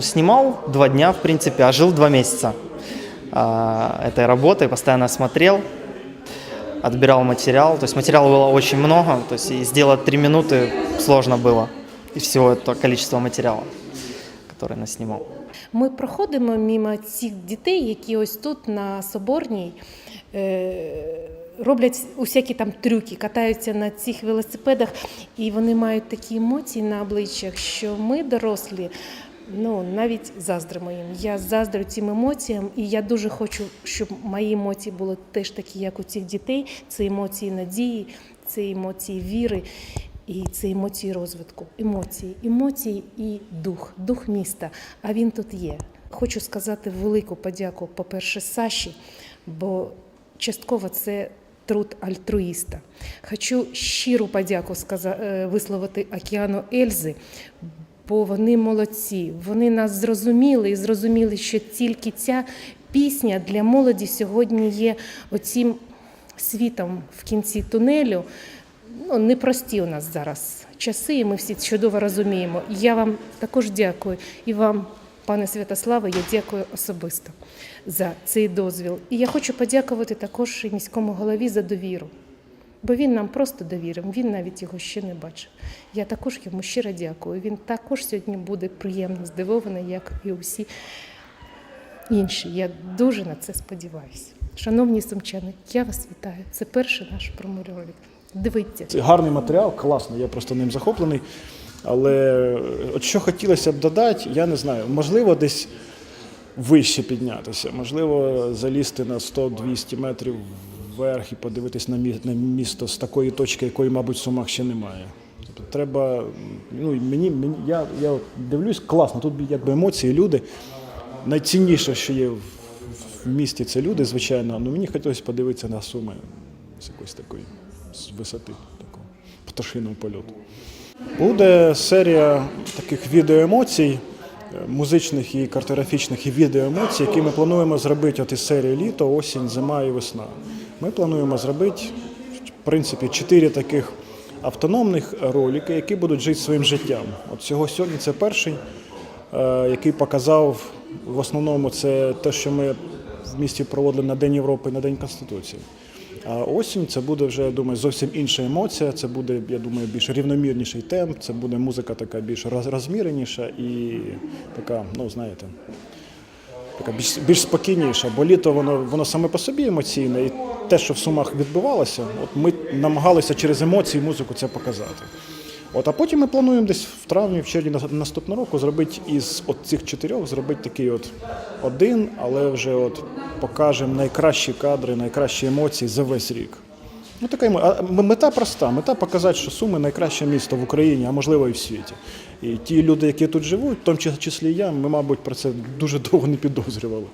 Снимал два дня, в принципе, а жил два месяца а, этой работы, постоянно смотрел, отбирал материал. То есть материала было очень много, то есть и сделать три минуты сложно было из всего этого количества материала, который нас снимал. Ми проходимо мимо цих дітей, які ось тут на Соборній е, роблять усякі там трюки, катаються на цих велосипедах, і вони мають такі емоції на обличчях, що ми, дорослі, ну навіть заздримо їм. Я заздрю цим емоціям, і я дуже хочу, щоб мої емоції були теж такі, як у цих дітей. Це емоції надії, це емоції віри. І це емоції розвитку, емоції, емоції і дух, дух міста. А він тут є. Хочу сказати велику подяку, по-перше, Саші, бо частково це труд альтруїста. Хочу щиру подяку е, висловити океану Ельзи, бо вони молодці. Вони нас зрозуміли і зрозуміли, що тільки ця пісня для молоді сьогодні є оцім світом в кінці тунелю ну, непрості у нас зараз часи, і ми всі чудово розуміємо. Я вам також дякую. І вам, пане Святославе, я дякую особисто за цей дозвіл. І я хочу подякувати також міському голові за довіру. Бо він нам просто довірив, він навіть його ще не бачив. Я також йому щиро дякую. Він також сьогодні буде приємно здивований, як і усі інші. Я дуже на це сподіваюся. Шановні сумчани, я вас вітаю. Це перший наш проморолик. Дивіться. Це гарний матеріал, класний, я просто ним захоплений. Але от що хотілося б додати, я не знаю. Можливо, десь вище піднятися, можливо, залізти на 100-200 метрів вверх і подивитись на мі- на місто з такої точки, якої, мабуть, Сумах ще немає. Тобто треба, ну мені, мені я, я дивлюсь, класно, тут якби емоції, люди. Найцінніше, що є в, в місті, це люди, звичайно. Ну мені хотілося подивитися на суми з якоїсь такої з висоти, такого пташиного польоту. Буде серія таких відеоемоцій, е, музичних і картографічних і відеоемоцій, які ми плануємо зробити от із серії літо, осінь, зима і весна. Ми плануємо зробити, в принципі, чотири таких автономних ролики, які будуть жити своїм життям. От цього сьогодні це перший, е, який показав в основному це те, що ми в місті проводили на День Європи на День Конституції. А осінь це буде вже, я думаю, зовсім інша емоція. Це буде, я думаю, більш рівномірніший темп, це буде музика така більш роз- розміреніша і така, ну знаєте, така більш, більш спокійніша. Бо літо воно, воно саме по собі емоційне, і те, що в сумах відбувалося, от ми намагалися через емоції музику це показати. От, а потім ми плануємо десь в травні, в червні на- наступного року зробити із от цих чотирьох зробити такий от один, але вже от покажемо найкращі кадри, найкращі емоції за весь рік. Ну, така мета проста. Мета показати, що Суми найкраще місто в Україні, а можливо і в світі. І ті люди, які тут живуть, в тому числі я, ми, мабуть, про це дуже довго не підозрювали.